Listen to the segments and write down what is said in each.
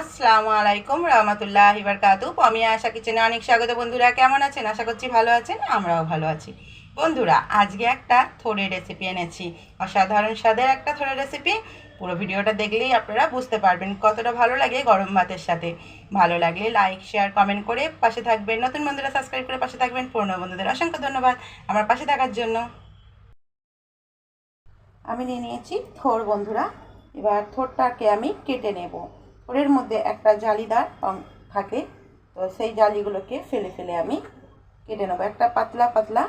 আসসালামু আলাইকুম, রহমতুল্লাহ হিবারকাতু আমি আশা কিচেনে অনেক স্বাগত। বন্ধুরা, কেমন আছেন? আশা করছি ভালো আছেন, আমরাও ভালো আছি। বন্ধুরা, আজকে একটা থোড়ের রেসিপি এনেছি। অসাধারণ স্বাদের একটা থোড়ের রেসিপি পুরো ভিডিওটা দেখলেই আপনারা বুঝতে পারবেন কতটা ভালো লাগে গরম ভাতের সাথে। ভালো লাগলে লাইক শেয়ার কমেন্ট করে পাশে থাকবেন। নতুন বন্ধুরা সাবস্ক্রাইব করে পাশে থাকবেন। পুরনো বন্ধুদের অসংখ্য ধন্যবাদ আমার পাশে থাকার জন্য। আমি নিয়ে নিয়েছি থোর বন্ধুরা। এবার থোরটাকে আমি কেটে নেব। থোরের মধ্যে একটা জালিদার থাকে। তো সেই জালিগুলোকে ফেলে ফেলে আমি কেটে নেব। একটা পাতলা পাতলা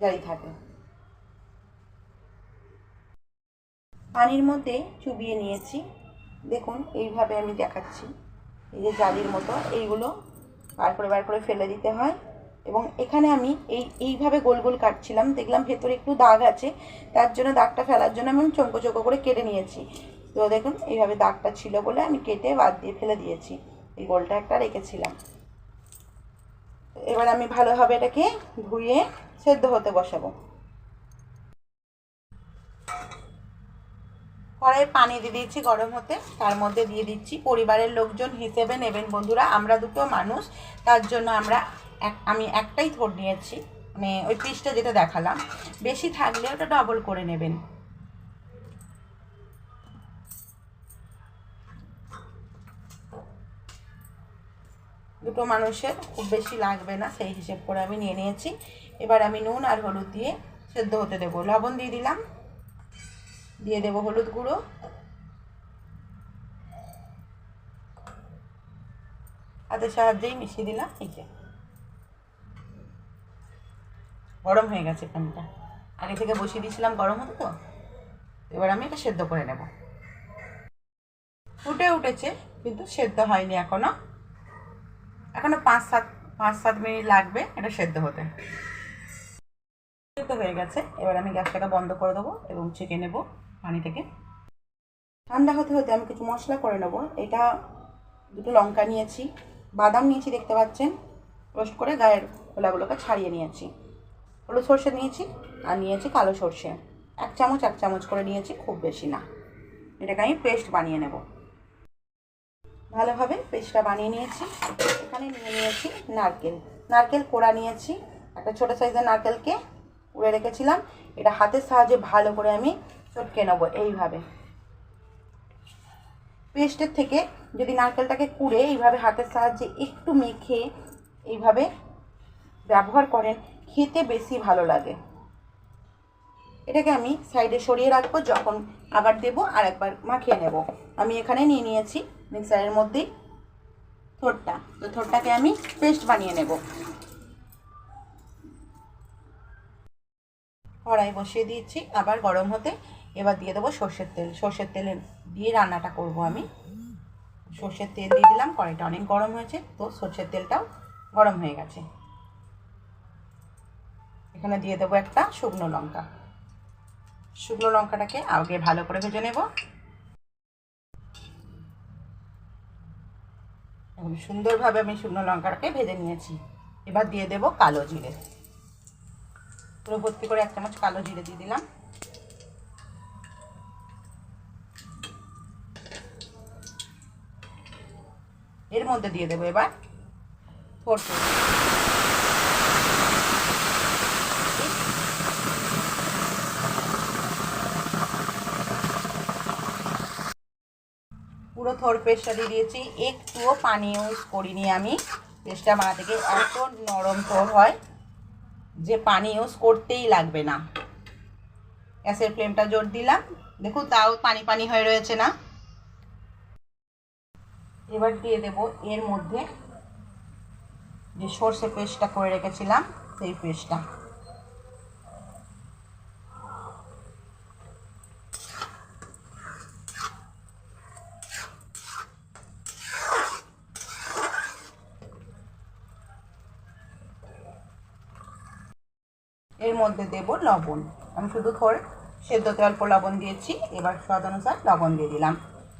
জালি থাকে। পানির মধ্যে চুবিয়ে নিয়েছি। দেখুন, এইভাবে আমি দেখাচ্ছি। এই যে জালির মতো, এইগুলো বার করে বার করে ফেলে দিতে হয়। এবং এখানে আমি এই, এইভাবে গোল গোল কাটছিলাম। দেখলাম ভেতরে একটু দাগ আছে, তার জন্য দাগটা ফেলার জন্য আমি চৌকো চৌকো করে কেটে নিয়েছি। তো দেখুন, এইভাবে দাগটা ছিল বলে আমি কেটে বাদ দিয়ে ফেলে দিয়েছি। এই গোলটা একটা রেখেছিলাম। এবার আমি ভালোভাবে এটাকে ধুয়ে সেদ্ধ হতে বসাবো। কড়াই পানি দিয়ে দিচ্ছি গরম হতে। তার মধ্যে দিয়ে দিচ্ছি পরিবারের লোকজন হিসেবে নেবেন বন্ধুরা, আমরা দুটো মানুষ, তার জন্য আমরা আমি একটাই থোট নিয়েছি। মানে ওই পিসটা যেটা দেখালাম। বেশি থাকলে ওটা ডবল করে নেবেন। দুটো মানুষের খুব বেশি লাগবে না, সেই হিসেব করে আমি নিয়ে নিয়েছি। এবার আমি নুন আর হলুদ দিয়ে সেদ্ধ হতে দেবো। লবণ দিয়ে দিলাম। দিয়ে দেবো হলুদ গুঁড়ো। হাতের সাহায্যেই মিশিয়ে দিলাম যে। গরম হয়ে গেছে প্যানটা আগে থেকে বসিয়ে দিয়েছিলাম গরম হতো তো। এবার আমি এটা সেদ্ধ করে নেব। ফুটে উঠেছে, কিন্তু সেদ্ধ হয়নি এখনও। এখনও পাঁচ সাত পাঁচ সাত মিনিট লাগবে এটা সেদ্ধ হতে। হয়ে গেছে। এবার আমি গ্যাসটাকে বন্ধ করে দেবো এবং ছেঁকে নেব পানি থেকে। ঠান্ডা হতে হতে আমি কিছু মশলা করে নেব। এটা দুটো লঙ্কা নিয়েছি, বাদাম নিয়েছি দেখতে পাচ্ছেন, রোস্ট করে গায়ের খোলাগুলোকে ছাড়িয়ে নিয়েছি। হলুদ সর্ষে নিয়েছি আর নিয়েছি কালো সর্ষে। এক চামচ এক চামচ করে নিয়েছি, খুব বেশি না। এটাকে আমি পেস্ট বানিয়ে নেব। ভালোভাবে পেস্টটা বানিয়ে নিয়েছি। এখানে নিয়ে নিয়েছি নারকেল। নারকেল কোড়া নিয়েছি। একটা ছোটো সাইজের নারকেলকে উড়ে রেখেছিলাম। এটা হাতের সাহায্যে ভালো করে আমি চটকে নেব এইভাবে। পেস্টের থেকে যদি নারকেলটাকে কুড়ে এইভাবে হাতের সাহায্যে একটু মেখে এইভাবে ব্যবহার করেন, খেতে বেশি ভালো লাগে। এটাকে আমি সাইডে সরিয়ে রাখব, যখন আবার দেবো আর একবার মাখিয়ে নেব। আমি এখানে নিয়ে নিয়েছি মিক্সারের মধ্যেই থোরটা তো থোরটাকে আমি পেস্ট বানিয়ে নেব। কড়াই বসিয়ে দিয়েছি, আবার গরম হতে এবার দিয়ে দেবো সর্ষের তেল। সর্ষের তেলে দিয়ে রান্নাটা করব আমি। সর্ষের তেল দিয়ে দিলাম, কড়াইটা অনেক গরম হয়েছে, তো সর্ষের তেলটাও গরম হয়ে গেছে। এখানে দিয়ে দেবো একটা শুকনো লঙ্কা। শুকনো লঙ্কাটাকে আগে ভালো করে ভেজে নেব। সুন্দরভাবে আমি শুকনো লঙ্কাটাকে ভেজে নিয়েছি। এবার দিয়ে দেব কালো জিরে। পুরো ভর্তি করে এক চামচ কালো জিরে দিয়ে দিলাম। এর মধ্যে দিয়ে দেবো এবার ফোরটুন পুরো থর পেস্টটা দিয়ে দিয়েছি। একটুও পানি ইউজ করিনি আমি। পেস্টটা বানাতে গিয়ে এত নরম থর হয় যে পানি ইউজ করতেই লাগবে না। গ্যাসের ফ্লেমটা জোর দিলাম। দেখুন তাও পানি পানি হয়ে রয়েছে না। এবার দিয়ে দেব এর মধ্যে যে সর্ষে পেস্টটা করে রেখেছিলাম, সেই পেস্টটা এর মধ্যে দেব লবণ। আমি শুধু থোড় সেদ্ধতে অল্প লবণ দিয়েছি, এবার স্বাদ অনুসার লবণ দিয়ে দিলাম।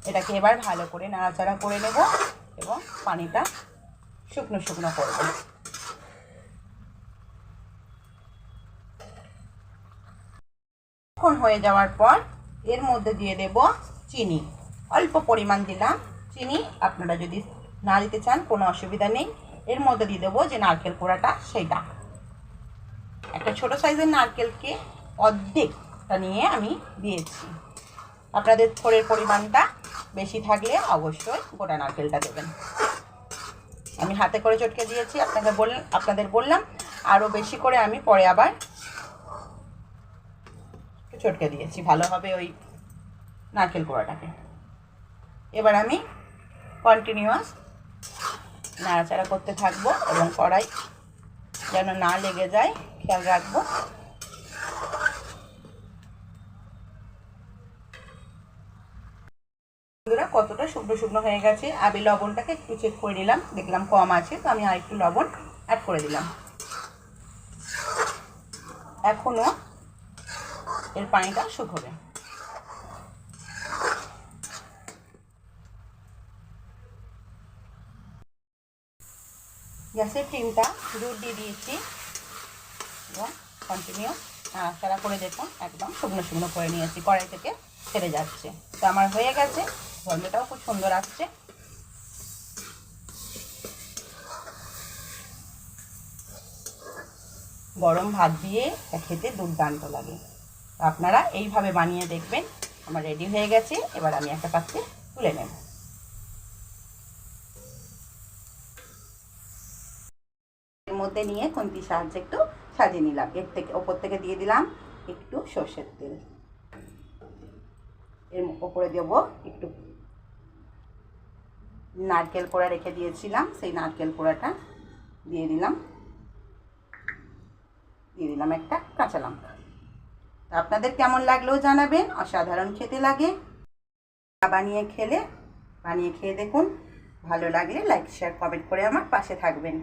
এটাকে এবার ভালো করে নাড়াচাড়া করে নেব এবং পানিটা শুকনো শুকনো করব। এখন হয়ে যাওয়ার পর এর মধ্যে দিয়ে দেব চিনি। অল্প পরিমাণ দিলাম চিনি। আপনারা যদি না দিতে চান, কোনো অসুবিধা নেই। এর মধ্যে দিয়ে দেবো যে নারকেল কোড়াটা সেইটা একটা ছোট সাইজের নারকেলকে অর্ধেকটা নিয়ে আমি দিয়েছি। আপনাদের থোড়ের পরিমাণটা বেশি থাকলে অবশ্যই গোটা নারকেলটা দেবেন। আমি হাতে করে চটকে দিয়েছি, আপনাকে বললাম আপনাদের বললাম, আরও বেশি করে আমি পরে আবার চটকে দিয়েছি ভালোভাবে ওই নারকেল কোড়াটাকে এবার আমি কন্টিনিউয়াস নাড়াচাড়া করতে থাকব এবং কড়াই যেন না লেগে যায়। খেয়াল রাখব। বন্ধুরা, কতটা শুকনো শুকনো হয়ে গেছে? আমি লবণটাকে একটু চেক করে নিলাম। দেখলাম কম আছে, তো আমি লবণ অ্যাড করে দিলাম। এর পানিটা শুকোবে। গ্যাসের ফ্লেমটা দুধ দিয়ে দিয়েছি। এবং কন্টিনিউ নাড়াচাড়া করে দেখুন, একদম শুকনো শুকনো করে নিয়েছি, কড়াই থেকে ছেড়ে যাচ্ছে। তো আমার হয়ে গেছে, গন্ধটাও খুব সুন্দর আসছে। গরম ভাত দিয়ে খেতে দুর্দান্ত লাগে। আপনারা এইভাবে বানিয়ে দেখবেন, আমার রেডি হয়ে গেছে, এবার আমি একটা পাত্রে তুলে নেব। এর মধ্যে নিয়ে খুন্তির সাহায্যে একটু সাজিয়ে নিলাম। এর থেকে, ওপর থেকে দিয়ে দিলাম একটু সর্ষের তেল। এর ওপরে দেব একটু নারকেল কোড়া রেখে দিয়েছিলাম। সেই নারকেল কোড়াটা দিয়ে দিলাম। দিয়ে দিলাম একটা কাঁচা লঙ্কা। তা আপনাদের কেমন লাগলেও জানাবেন। অসাধারণ খেতে লাগে। বানিয়ে খেলে, বানিয়ে খেয়ে দেখুন। ভালো লাগলে লাইক শেয়ার কমেন্ট করে আমার পাশে থাকবেন।